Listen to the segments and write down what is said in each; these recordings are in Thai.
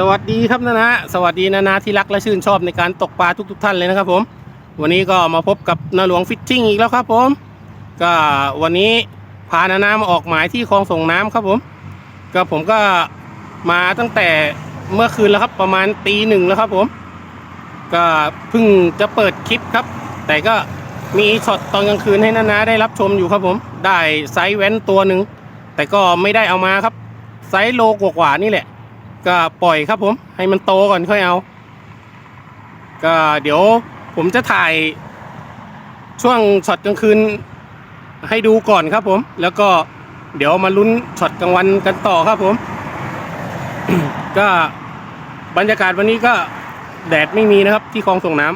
สวัสดีครับนะนะสวัสดีนะนะที่รักและชื่นชอบในการตกปลาทุกๆทท่านเลยนะครับผม วันนี้ก็มาพบกับนาหลวงฟิชชิ่งอีกแล้วครับผม ก็วันนี้พานานามาออกหมายที่คลองส่งน้ำครับผม ก็ผมก็มาตั้งแต่เมื่อคืนแล้วครับประมาณตีหนึ่งแล้วครับผม ก็เพิ่งจะเปิดคลิปครับ แต่ก็มีช็อตตอนกลางคืนให้นานาได้รับชมอยู่ครับผม ได้ไซส์แว้นตัวหนึ่งแต่ก็ไม่ได้เอามาครับไซส์โลกว่าๆนี่แหละ ก็ปล่อยครับผม ให้มันโตก่อนค่อยเอา ก็เดี๋ยวผมจะถ่ายช่วงช็อตกลางคืนให้ดูก่อนครับผม แล้วก็เดี๋ยวมาลุ้นช็อตกลางวันกันต่อครับผม ก็บรรยากาศวันนี้ก็แดดไม่มีนะครับ ที่คลองส่งน้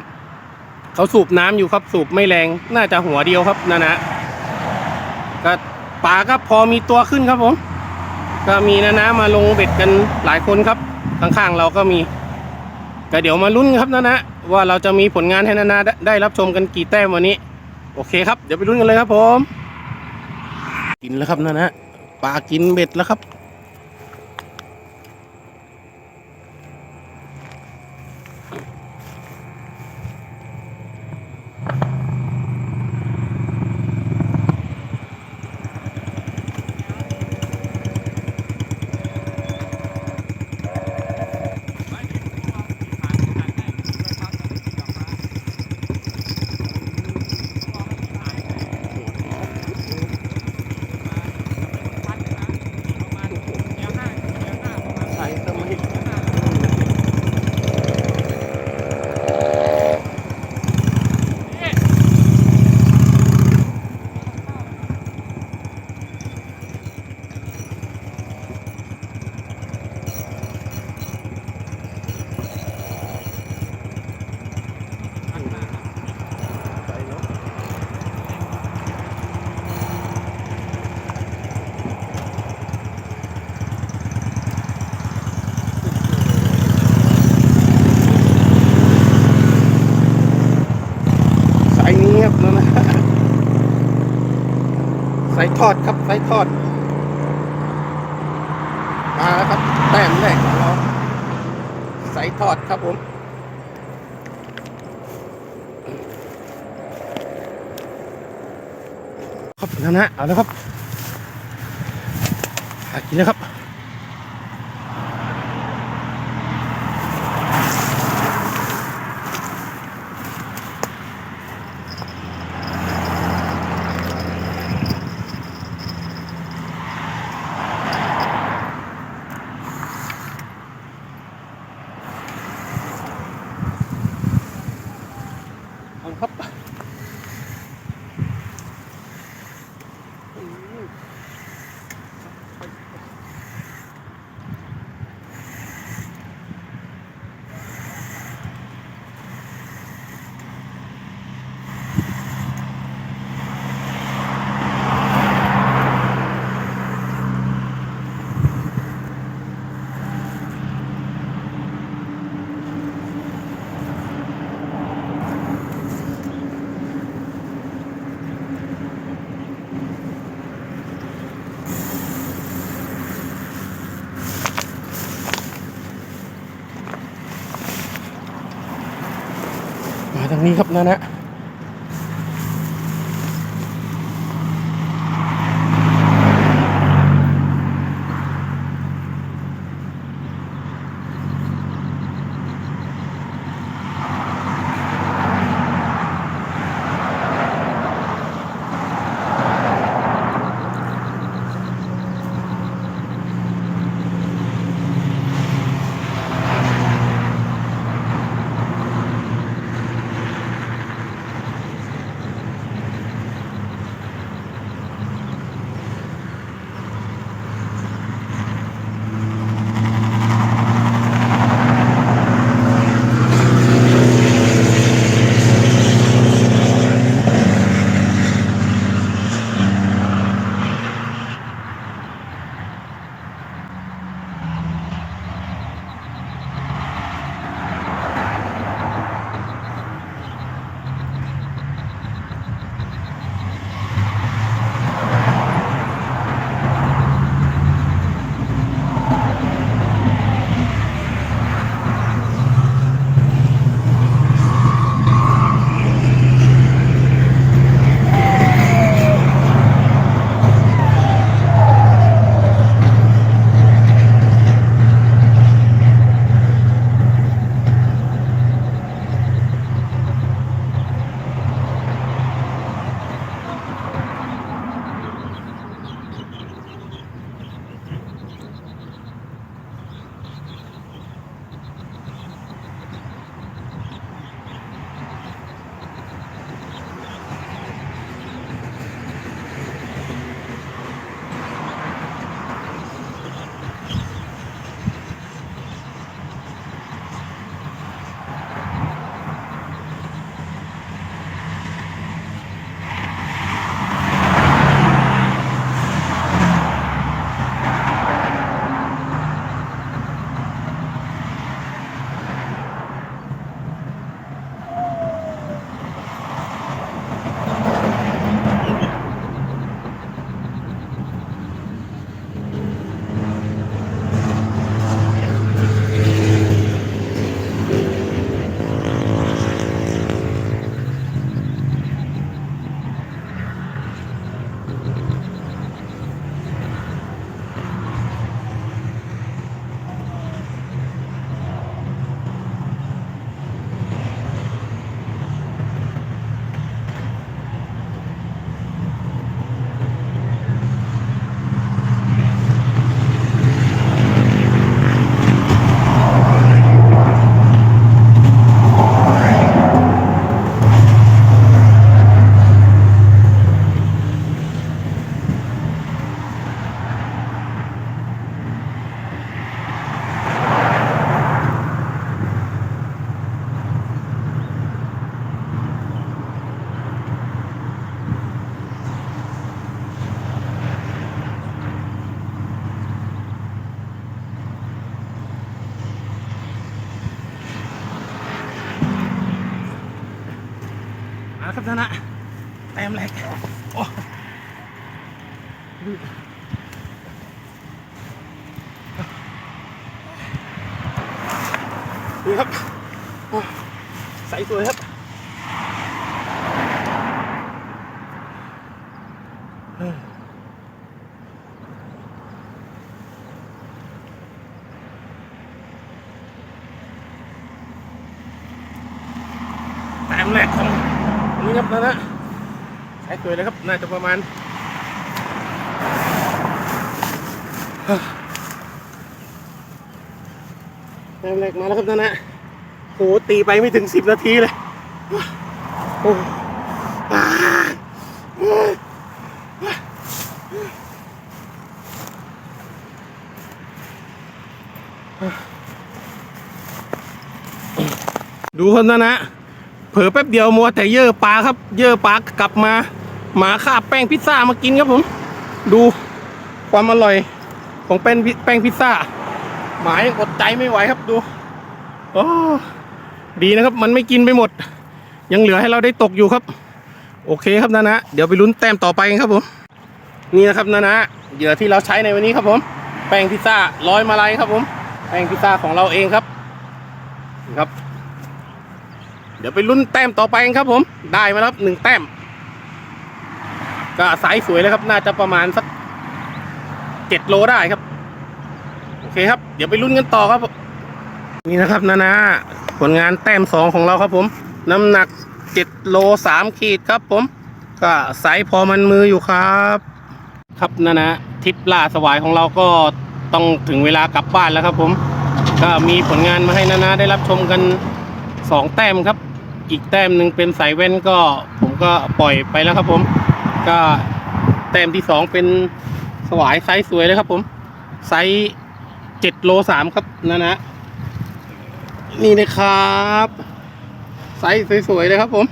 ำเขาสูบน้ำอยู่ครับสูบไม่แรง น่าจะหัวเดียวครับนะนะก็ปลาก็พอมีตัวขึ้นครับผม ก็มีนะนะมาลงเบ็ดกันหลายคนครับ ข้างๆเราก็มีก็เดี๋ยวมาลุ้นครับนะนะว่าเราจะมีผลงานให้นานะได้ได้รับชมกันกี่แต้มวันนี้ โอเคครับ เดี๋ยวไปลุ้นกันเลยครับผม กินแล้วครับนะนะปลากินเบ็ดแล้วครับ ใส่สมัยใส่เนาะใส่นี้ครับนะนะใส่ ทอดครับใส่ทอด มาแล้วครับ แต้มแรกของเราใส่ทอดครับผมครับนะนะเอาแล้วครับหากินแล้วครับ ทางนี้ครับนะนะ ครับนานะแต้มแรกโอ้ดูครับใสสวยครับ แต้มแรกของ นี่ครับนะนะใช้สวยเลยครับ น่าจะประมาณแต้มแรกมาแล้วครับนะนะโหตีไปไม่ถึงสิบนาทีเลยโอ้ดูครับนนะ เผลอแป๊บเดียวมัวแต่เย่อปลาครับ เย่อปลากลับมาหมาคาบแป้งพิซซ่ามากินครับผม ดูความอร่อยของแป้งพิแป้งพิซซ่า หมายังอดใจไม่ไหวครับดูโอ้ดีนะครับ มันไม่กินไปหมด ยังเหลือให้เราได้ตกอยู่ครับ โอเคครับนะนะเดี๋ยวไปลุ้นแต้มต่อไปกันครับผมนี่นะครับนะนะเหยื่อที่เราใช้ในวันนี้ครับผม แป้งพิซซ่าร้อยมาลัยครับผม แป้งพิซซ่าของเราเองครับครับ เดี๋ยวไปลุ้นแต้มต่อไปครับผม ได้มาแล้วครับหนึ่งแต้ม ก็สายสวยเลยครับ น่าจะประมาณสักเจ็ดโลได้ครับ โอเคครับ เดี๋ยวไปลุ้นกันต่อครับ นี่นะครับนานาผลงานแต้มสองของเราครับผม น้ำหนักเจ็ดโลสามขีดครับผม ก็สายพอมันมืออยู่ครับ ครับนานะทริปล่าสวายของเราก็ต้องถึงเวลากลับบ้านแล้วครับผม ก็มีผลงานมาให้นานาได้รับชมกันสองแต้มครับ อีกแต้มหนึ่งเป็นสายเว้นก็ ผมก็ปล่อยไปแล้วครับผม ก็แต้มที่สองเป็นสวายไซส์สวยเลยครับ ผม ไซส์เจ็ดโลสามครับนานะนี่นะครับ ไซส์สวยๆเลยครับผม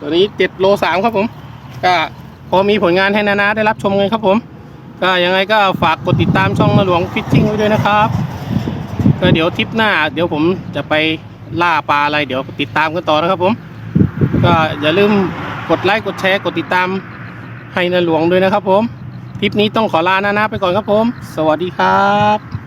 ตัวนี้เจ็ดโลสามครับผม ก็พอมีผลงานให้นานาได้รับชมกันครับผม ก็ยังไงก็ฝากกดติดตามช่องหลวงฟิชชิ่งไว้ด้วยนะครับ ก็เดี๋ยวทริปหน้า เดี๋ยวผมจะไป ล่าปลาอะไรเดี๋ยวติดตามกันต่อนะครับผม ก็อย่าลืมกดไลค์กดแชร์กดติดตามให้นาหลวงด้วยนะครับผมทริปนี้ต้องขอลานานาไปก่อนครับผม สวัสดีครับ